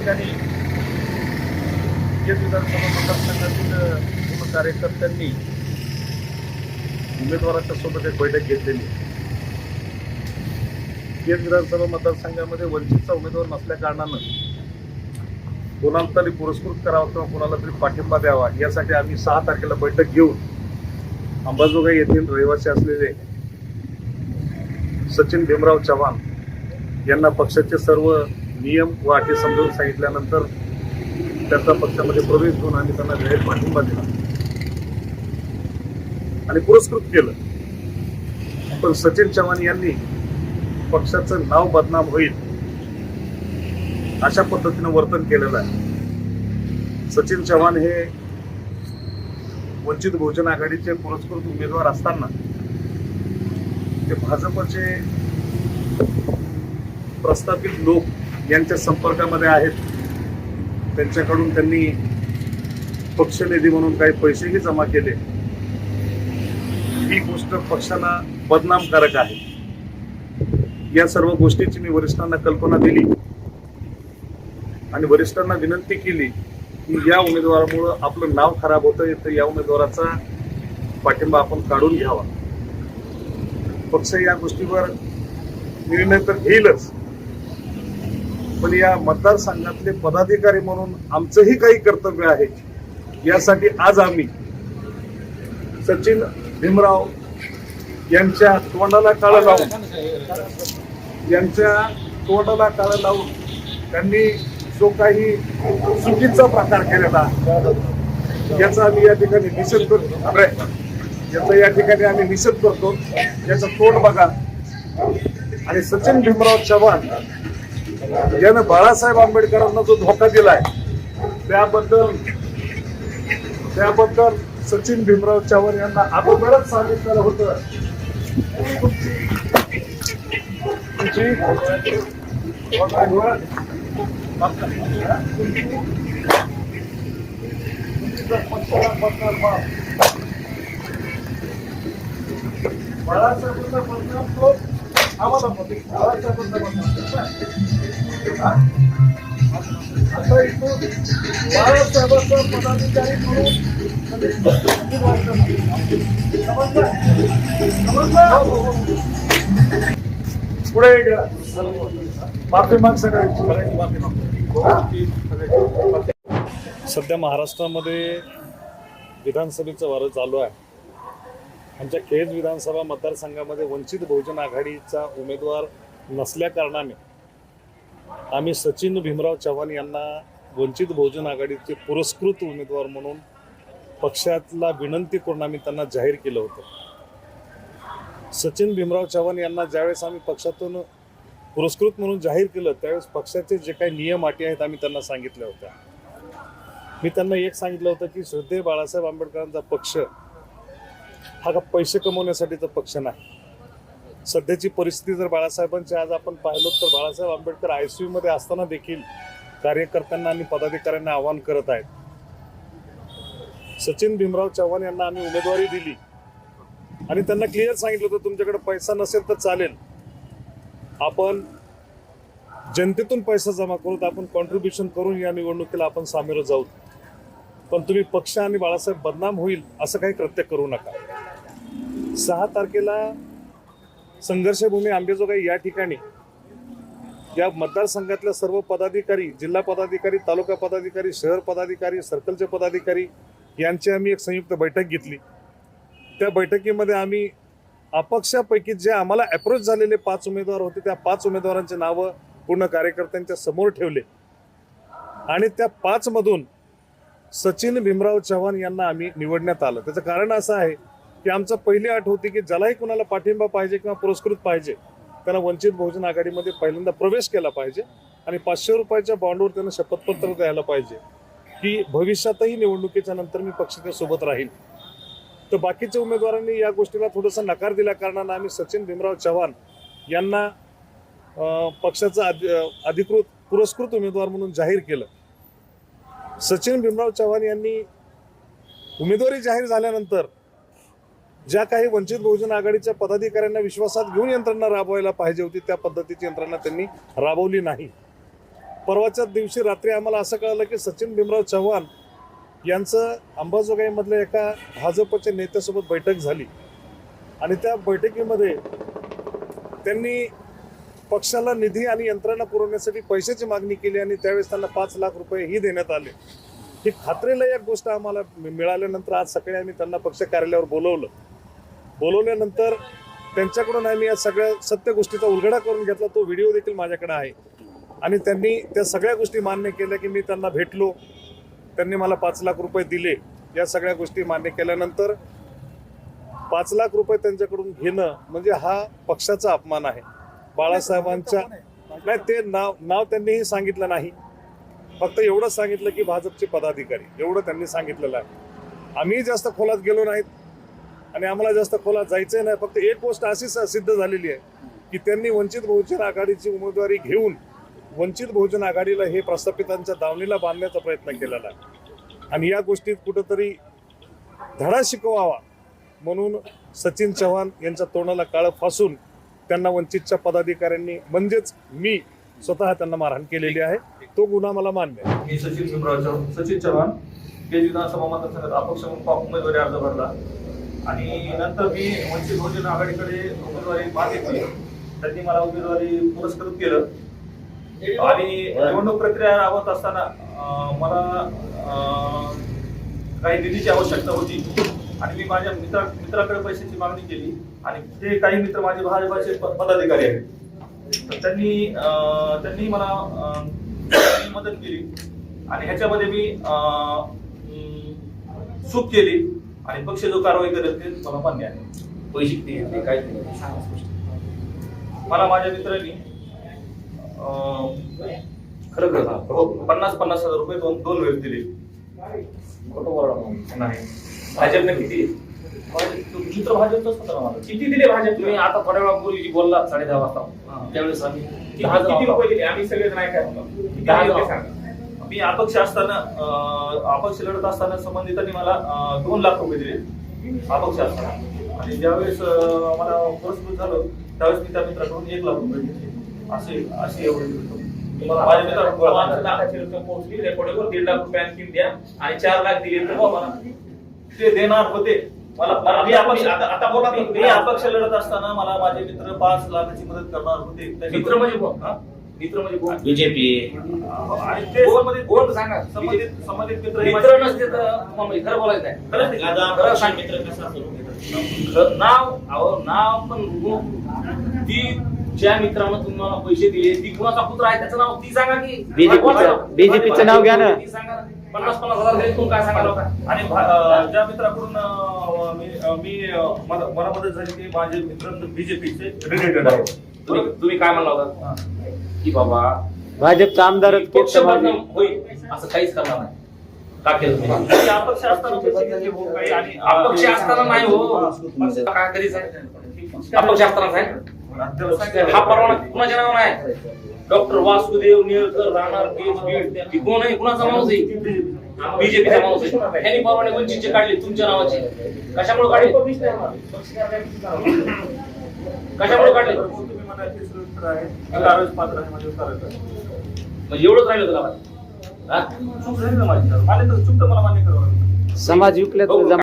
ठिकाणी केज विधानसभा मतदारसंघातील पूर्ण कार्यकर्त्यांनी उमेदवाराच्या सोबत एक बैठक घेतलेली आहे. केज विधानसभा मतदारसंघामध्ये वंचितचा उमेदवार नसल्या कारणानं कोणाला तरी पुरस्कृत करावा किंवा कोणाला तरी पाठिंबा द्यावा यासाठी आम्ही सहा तारखेला बैठक घेऊन अंबाजोगाई येथील रहिवासी असलेले सचिन भीमराव चव्हाण यांना पक्षाचे सर्व नियम व अटी समजावून सांगितल्यानंतर त्यांचा पक्षामध्ये प्रवेश घेऊन आम्ही त्यांना जाहीर पाठिंबा दिला. आणि पुरस्कृत केलं. पण सचिन चव्हाण यांनी पक्षाचं नाव बदनाम होईल अशा पद्धतीनं वर्तन केलेलं आहे. सचिन चव्हाण हे वंचित बहुजन आघाडीचे पुरस्कृत उमेदवार असताना ते भाजपचे प्रस्थापित लोक यांच्या संपर्कामध्ये आहेत त्यांच्याकडून त्यांनी पक्षनिधी म्हणून काही पैसेही जमा केले. ही गोष्ट पक्षाला बदनामकारक आहे. या सर्व गोष्टीची मी वरिष्ठांना कल्पना दिली आणि वरिष्ठांना विनंती केली की या उमेदवारामुळं आपलं नाव खराब होतं तर या उमेदवाराचा पाठिंबा आपण काढून घ्यावा. पक्ष या गोष्टीवर निर्णय तर घेईलच. पण या मतदारसंघातले पदाधिकारी म्हणून आमचंही काही कर्तव्य आहे. यासाठी आज आम्ही सचिन भीमराव यांच्या तोंडाला काळं लावून यांच्या तोंडाला काळं लावून त्यांनी जो काही चुकीचा प्रकार केलेला याचा आम्ही या ठिकाणी निषेध करतो. अरे, याचा या ठिकाणी आम्ही निषेध करतो. याचं तोंड बघा. आणि सचिन भीमराव चव्हाण यानं बाळासाहेब आंबेडकरांना जो धोका दिलाय त्याबद्दल त्याबद्दल सचिन भीमराव चव्हाण यांना अगोदरच सांगितलेलं होतं. बाळासाहेबांचा बदनाम तो आम्हाला बाळासाहेबांचा बदनाम आता इथून बाळासाहेबांचा पदाधिकारी म्हणून पुढे माफी माग सगळ्यांची माफी सध्या महाराष्ट्रामध्ये विधानसभेचं वारं चालू आहे. आमच्या केज विधानसभा मतदारसंघामध्ये वंचित बहुजन आघाडीचा उमेदवार नसल्या कारणाने आम्ही सचिन भीमराव चव्हाण यांना वंचित बहुजन आघाडीचे पुरस्कृत उमेदवार म्हणून पक्षातला विनंती करून आम्ही त्यांना जाहीर केलं होतं. सचिन भीमराव चव्हाण यांना ज्यावेळेस आम्ही पक्षातून पुरस्कृत म्हणून जाहीर केलं त्यावेळेस पक्षाचे जे काही नियम अटी आहेत आम्ही त्यांना सांगितल्या होत्या. मी त्यांना एक सांगितलं होतं की श्रद्धेय बाळासाहेब आंबेडकरांचा पक्ष हा का पैसे कमवण्यासाठीचा पक्ष नाही. सध्याची परिस्थिती जर बाळासाहेबांची आज आपण पाहिलो तर बाळासाहेब आंबेडकर आय सी मध्ये असताना देखील कार्यकर्त्यांना आणि पदाधिकाऱ्यांना आवाहन करत आहेत. सचिन भीमराव चव्हाण यांना आम्ही उमेदवारी दिली. आणि त्यांना क्लिअर सांगितलं होतं तुमच्याकडे पैसा नसेल तर चालेल. आपण जनतेतून पैसा जमा करू तर आपण कॉन्ट्रीब्युशन करून या निवडणुकीला आपण सामोरं जाऊ. पण तुम्ही पक्ष आणि बाळासाहेब बदनाम होईल असं काही कृत्य करू नका. सहा तारखेला संघर्षभूमी आंबेजोगाई या ठिकाणी या मतदारसंघातल्या सर्व पदाधिकारी जिल्हा पदाधिकारी तालुका पदाधिकारी शहर पदाधिकारी सर्कलचे पदाधिकारी यांची आम्ही एक संयुक्त बैठक घेतली. त्या बैठकीमध्ये आम्ही अपक्षापैकी जे आम्हाला अप्रोच झालेले पाच उमेदवार होते त्या पाच उमेदवारांची नावं पूर्ण कार्यकर्त्यांच्या समोर ठेवले. आणि त्या पाचमधून सचिन भीमराव चव्हाण यांना आम्ही निवडण्यात आलं. त्याचं कारण असं आहे की आमचं पहिली अट होती की ज्यालाही कुणाला पाठिंबा पाहिजे किंवा पुरस्कृत पाहिजे त्यांना वंचित बहुजन आघाडीमध्ये पहिल्यांदा प्रवेश केला पाहिजे आणि पाचशे रुपयाच्या बॉन्डवर त्यांना शपथपत्र द्यायला पाहिजे. की भविष्यातही निवडणुकीच्या नंतर मी पक्षाच्या सोबत राहील तर बाकीच्या उमेदवारांनी या गोष्टीला थोडासा नकार दिल्या कारणानं आम्ही सचिन भीमराव चव्हाण यांना पक्षाचा अधिकृत पुरस्कृत उमेदवार म्हणून जाहीर केलं. सचिन भीमराव चव्हाण यांनी उमेदवारी जाहीर झाल्यानंतर ज्या काही वंचित बहुजन आघाडीच्या पदाधिकाऱ्यांना विश्वासात घेऊन यंत्रणा राबवायला पाहिजे होती त्या पद्धतीची यंत्रणा त्यांनी राबवली नाही. परवाच्या दिवशी रात्री आम्हाला असं कळलं की सचिन भीमराव चव्हाण यांचं अंबाजोगाईमधल्या एका भाजपच्या नेत्यासोबत बैठक झाली. आणि त्या बैठकीमध्ये त्यांनी पक्षाला निधी आणि यंत्रणा पुरवण्यासाठी पैशाची मागणी केली आणि त्यावेळेस त्यांना पाच लाख रुपये ही देण्यात आले. ही खात्रीला एक गोष्ट आम्हाला मिळाल्यानंतर आज सकाळी आम्ही त्यांना पक्ष कार्यालयावर बोलवलं. बोलवल्यानंतर त्यांच्याकडून आम्ही या सगळ्या सत्य गोष्टीचा उलगडा करून घेतला. तो व्हिडिओ देखील माझ्याकडे आहे. आणि त्यांनी त्या सगळ्या गोष्टी मान्य केल्या की मी त्यांना भेटलो. त्यांनी मला पाच लाख रुपये दिले. या सगळ्या गोष्टी मान्य केल्यानंतर पाच लाख रुपये त्यांच्याकडून घेणं म्हणजे हा पक्षाचा अपमान आहे. बाळासाहेबांच्या नाही ते नाव नाव त्यांनीही सांगितलं नाही. फक्त एवढंच सांगितलं की भाजपचे पदाधिकारी. एवढं त्यांनी सांगितलेलं आहे. आम्ही जास्त खोलात गेलो नाहीत. आणि आम्हाला जास्त खोलात जायचंय नाही. फक्त एक गोष्ट अशी सिद्ध झालेली आहे की त्यांनी वंचित बहुजन आघाडीची उमेदवारी घेऊन वंचित बहुजन आघाडीला हे प्रस्थापितांच्या दावणीला बांधण्याचा प्रयत्न केलेला आहे. आणि या गोष्टीत कुठंतरी धडा शिकवावा म्हणून सचिन चव्हाण यांच्या तोंडाला काळं फासून त्यांना वंचितच्या पदाधिकाऱ्यांनी म्हणजेच मी स्वतः त्यांना मारहाण केलेली आहे. तो गुन्हा मला मान्य आहे. मी सचिन सचिन चव्हाण केज विधानसभा मतदारसंघात अपक्ष म्हणून उमेदवारी अर्ज भरला. आणि नंतर मी वंचित बहुजन आघाडीकडे उमेदवारी मागितली. त्यांनी मला उमेदवारी पुरस्कृत केलं. आणि निवडणूक प्रक्रिया राबवत असताना मला काही निधीची आवश्यकता होती. आणि मी माझ्या मित्रा मित्राकडे पैशाची मागणी केली. आणि ते काही मित्र माझे भाजपाचे पदाधिकारी आहेत. तर त्यांनी त्यांनी मला मदत केली. आणि ह्याच्यामध्ये मी चूक केली. आणि पक्ष जो कारवाई करेल ते मला मान्य आहे पैसे ते सांगा स्पष्ट. मला माझ्या मित्रांनी खरं खरं. बरोबर. पन्नास पन्नास हजार रुपये दोन दोन वेळ दिले खोटं बोलणार नाही. नाही भाजपने किती मित्र भाजपचाच होता ना माझा किती दिले भाजप तुम्ही आता थोड्या वेळापूर्वी जी बोललात साडे दहा वाजता हा. त्यावेळेस आम्ही किती. रुपये दिले आम्ही सगळे नाही काय दहा. सांगा मी अपक्ष असताना अपक्ष लढत असताना संबंधितांनी मला दोन लाख रुपये दिले. अपक्ष असताना. आणि ज्यावेळेस मला पुरस्कृत झालं त्यावेळेस मी त्या मित्राकडून एक लाख रुपये घेतले. असे असे एवढे माझ्या. लाखाची रक्कम पोहोचली रेकॉर्डवर दीड लाख रुपये आणखी द्या आणि चार लाख दिले तर बाबा ते देणार होते. मला मी अपक्ष आता- बोला मी- अपक्ष लढत असताना मला माझे मित्र पाच लाखाची मदत करणार होते. मित्र म्हणजे? मित्र म्हणजे कोण? बीजेपी. आणि ते कोण- संबंधित कोण सांगा. संबंधित संबंधित मित्र हे मित्र माझे- नसते तर तुम्हाला खरं बोलायचं खरंच नाही. आता खरं सांग. मित्र कसा असतो खरं नाव अहो नाव पण ती ज्या मित्रानं तुम्हाला पैसे दिले ती कुणाचा पुत्र आहे त्याचं नाव ती सांगा की. BJP चं- कोणाचं? BJP चं नाव घ्या ना. ती सांगा. पन्नास पन्नास हजार दिले तुम्ही काय सांगा लोका आणि भा- अं, ज्या मित्राकडून अं, मी अं, मी अं, मला मला मदत झाली की माझे मित्र बीजेपीचे. रिलेटेड आहेत तुम्ही तुम्ही काय म्हणला होता. की बाबा भाजपचा आमदारच पक्ष बदनाम होईल असं काहीच करणार नाही. का केलं तुम्ही? मी अपक्ष असताना पैसे घेतले हो आणि अपक्ष असताना नाही हो. काय कधीच आहे अपक्ष असताना आहे हा परवाना कुणाच्या नावावर आहे? डॉक्टर वासुदेव निळकर राहणार बीड कोण आहे? कुणाचा माणूस आहे? बीजेपीचा माणूस आहे. ह्यांनी परवाने वंचितचे काढले तुमच्या नावाचे. कशामुळे काढले? कशामुळे काढले? श्रेष्ठ एवढंच राहिलं तुला हा? चूक झाली ना माझी मान्य तर चूक तर मला मान्य करावं लागेल. समाज विकल्यात बघू.